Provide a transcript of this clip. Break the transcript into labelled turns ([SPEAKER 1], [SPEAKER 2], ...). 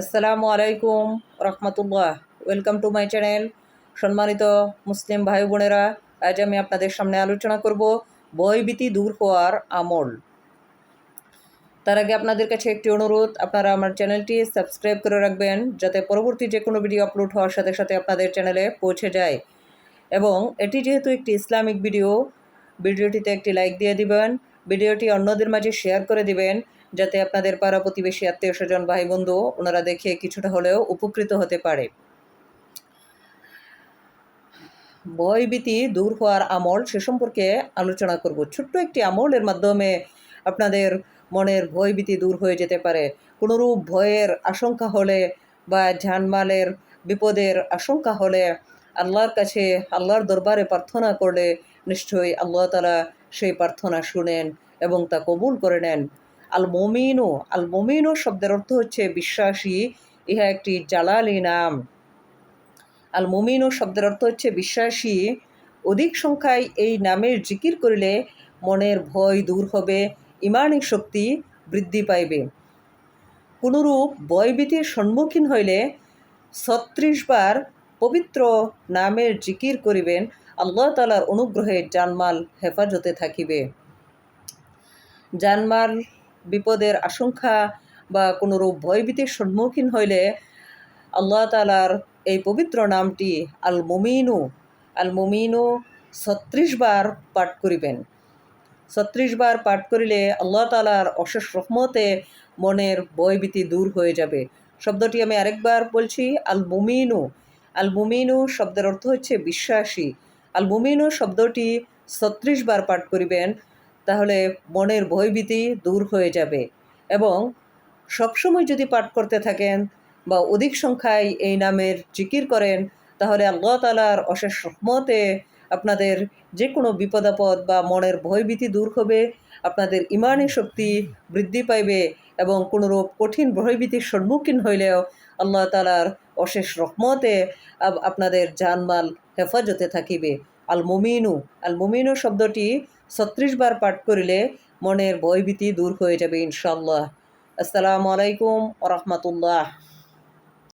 [SPEAKER 1] আসসালামু আলাইকুম রহমতুল্লাহ। ওয়েলকাম টু মাই চ্যানেল সম্মানিত মুসলিম ভাই বোনেরা, আজ আমি আপনাদের সামনে আলোচনা করব ভয়ভীতি দূর হওয়ার আমল। তার আগে আপনাদের কাছে একটি অনুরোধ, আপনারা আমার চ্যানেলটি সাবস্ক্রাইব করে রাখবেন, যাতে পরবর্তী যে কোনো ভিডিও আপলোড হওয়ার সাথে সাথে আপনাদের চ্যানেলে পৌঁছে যায়। এবং এটি যেহেতু একটি ইসলামিক ভিডিও, ভিডিওটিতে একটি লাইক দিয়ে দিবেন, ভিডিওটি অন্যদের মাঝে শেয়ার করে দিবেন যাতে আপনাদের পাড়া প্রতিবেশী আত্মীয় স্বজন ভাই বন্ধু ওনারা দেখে কিছুটা হলেও উপকৃত হতে পারে। ভয়ভীতি দূর হওয়ার আমল, সে সম্পর্কে আলোচনা করব। ছোট্ট একটি আমলের মাধ্যমে আপনাদের মনের ভয়ভীতি দূর হয়ে যেতে পারে। কোনোরূপ ভয়ের আশঙ্কা হলে বা ঝানমালের বিপদের আশঙ্কা হলে আল্লাহর কাছে, আল্লাহর দরবারে প্রার্থনা করলে নিশ্চয়ই আল্লাহ তালা সেই প্রার্থনা শুনেন এবং তা কবুল করে নেন। আল মমিনু আল মমিনু শব্দের অর্থ হচ্ছে বিশ্বাসী, ইহা একটি জালালি নাম। আল মমিনু শব্দের অর্থ হচ্ছে বিশ্বাসী, অধিক সংখ্যায় এই নামের জিকির করিলে মনের ভয় দূর হবে ইমানি শক্তি বৃদ্ধি পাইবে। কোনরূপ ভয়ভীতির সম্মুখীন হইলে ছত্রিশ বার পবিত্র নামের জিকির করিবেন, আল্লাহ তালার অনুগ্রহে জানমাল হেফাজতে থাকিবে। জানমাল বিপদের আশঙ্কা বা কোনোরূপ ভয়ভীতির সম্মুখীন হইলে আল্লাহ তালার এই পবিত্র নামটি আল মুমিনু আল মুমিনু ছত্রিশ বার পাঠ করিবেন। ছত্রিশ বার পাঠ করিলে আল্লাহ তালার অশেষ রহমতে মনের ভয়ভীতি দূর হয়ে যাবে। শব্দটি আমি আরেকবার বলছি আল মুমিনু আল মুমিনু শব্দের অর্থ হচ্ছে বিশ্বাসী। আল মুমিনু শব্দটি ছত্রিশ বার পাঠ করিবেন। তাহলে মনের ভয়ভীতি দূর হয়ে যাবে। এবং সবসময় যদি পাঠ করতে থাকেন বা অধিক সংখ্যায় এই নামের জিকির করেন, তাহলে আল্লাহ তালার অশেষ রহমতে আপনাদের যে কোনো বিপদাপদ বা মনের ভয়ভীতি দূর হবে, আপনাদের ইমানি শক্তি বৃদ্ধি পাইবে এবং কোনোরূপ কঠিন ভয়ভীতির সম্মুখীন হইলেও আল্লাহ তালার অশেষ রহমতে আপনাদের জানমাল হেফাজতে থাকিবে। আল মুমিনু আল মুমিনু শব্দটি ছত্রিশ বার পাঠ করিলে মনের ভয়ভীতি দূর হয়ে যাবে ইনশাল্লাহ আসসালামু আলাইকুম রহমতুল্লাহ।